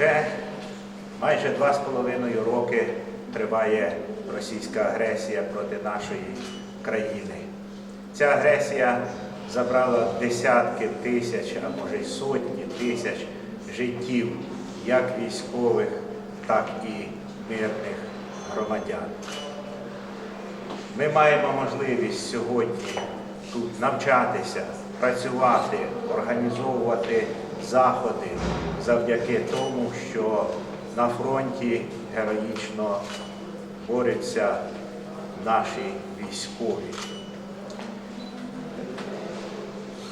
вже майже два з половиною роки триває російська агресія проти нашої країни. Ця агресія забрала десятки тисяч, а може й сотні тисяч життів як військових, так і мирних громадян. Ми маємо можливість сьогодні тут навчатися, працювати, організовувати заходи завдяки тому, що на фронті героїчно борються наші військові.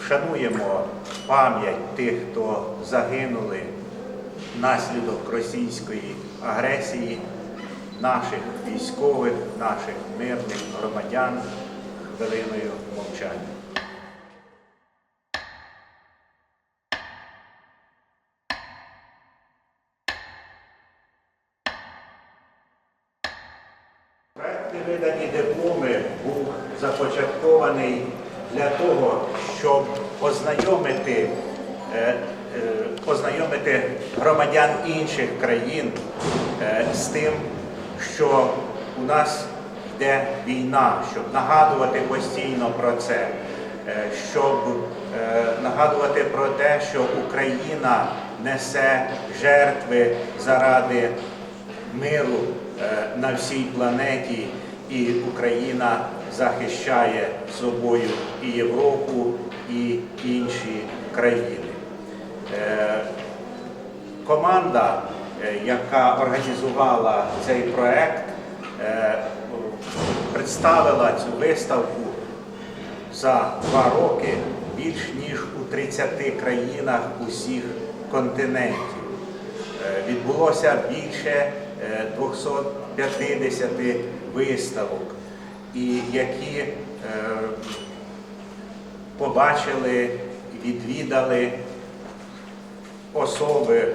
Вшануємо пам'ять тих, хто загинули внаслідок російської агресії, наших військових, наших мирних громадян хвилиною мовчання. Проект «Невидані дипломи був започаткований для того, щоб ознайомити, е, е, ознайомити громадян інших країн е, з тим, що у нас йде війна, щоб нагадувати постійно про це, щоб нагадувати про те, що Україна несе жертви заради миру е, на всій планеті, і Україна захищає собою і Європу, і інші країни. Е, Команда, е, яка організувала цей проект, представила цю виставку за два роки більш ніж у 30 країнах усіх континентів. Відбулося більше 250 виставок, і які е, побачили, відвідали особи е,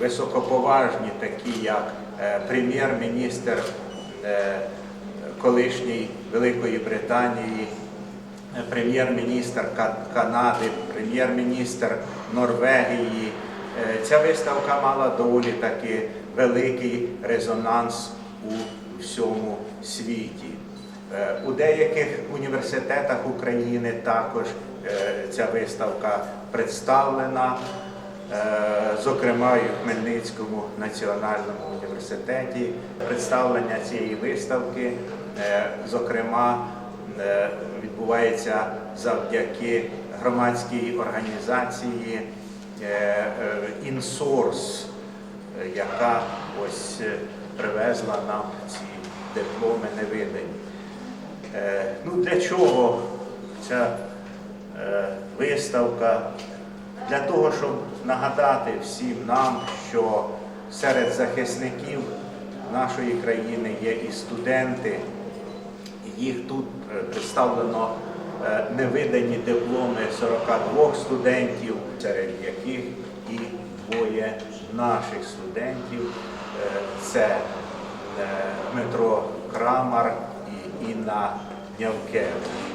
високоповажні, такі як е, прем'єр-міністр колишньої Великої Британії, прем'єр-міністр Канади, прем'єр-міністр Норвегії. Е, Ця виставка мала доволі таки великий резонанс у всьому світі. Е, У деяких університетах України також е, ця виставка представлена, зокрема і в Хмельницькому національному університеті. Представлення цієї виставки, зокрема, відбувається завдяки громадській організації е, е, InSource, е, яка ось е, привезла нам ці дипломи невидані. Е, Ну, для чого ця е, виставка? Для того, щоб нагадати всім нам, що серед захисників нашої країни є і студенти, їх тут е, представлено е, невидані дипломи 42 студентів, серед яких і двоє наших студентів. Е, Це е, Дмитро Крамар і Інна Нявкевич.